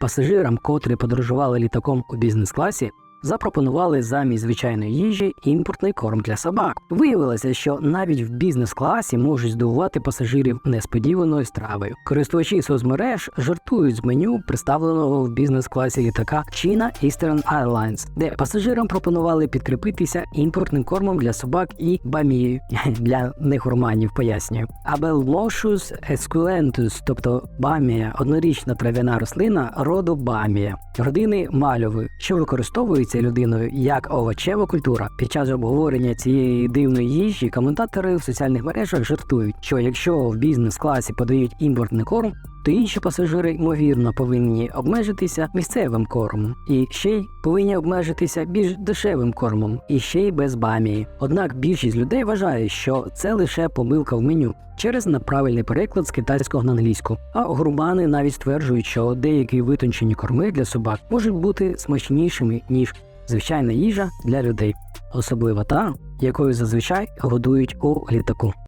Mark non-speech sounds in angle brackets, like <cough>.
Пасажирам, котрі подорожували літаком у бізнес-класі, запропонували замість звичайної їжі імпортний корм для собак. Виявилося, що навіть в бізнес-класі можуть здивувати пасажирів несподіваною стравою. Користувачі соцмереж жартують з меню, представленого в бізнес-класі літака China Eastern Airlines, де пасажирам пропонували підкріпитися імпортним кормом для собак і бамією <laughs> для негурманів, пояснюю. Abelmoschus esculentus, тобто бамія, однорічна трав'яна рослина роду бамія, родини мальової, що використовується людиною як овочева культура. Під час обговорення цієї дивної їжі коментатори в соціальних мережах жартують, що якщо в бізнес-класі подають імпортний корм, то інші пасажири ймовірно повинні обмежитися місцевим кормом, і ще й повинні обмежитися більш дешевим кормом, і ще й без бамії. Однак більшість людей вважає, що це лише помилка в меню через неправильний переклад з китайського на англійську. А гурмани навіть стверджують, що деякі витончені корми для собак можуть бути смачнішими ніж звичайна їжа для людей, особливо та, якою зазвичай годують у літаку.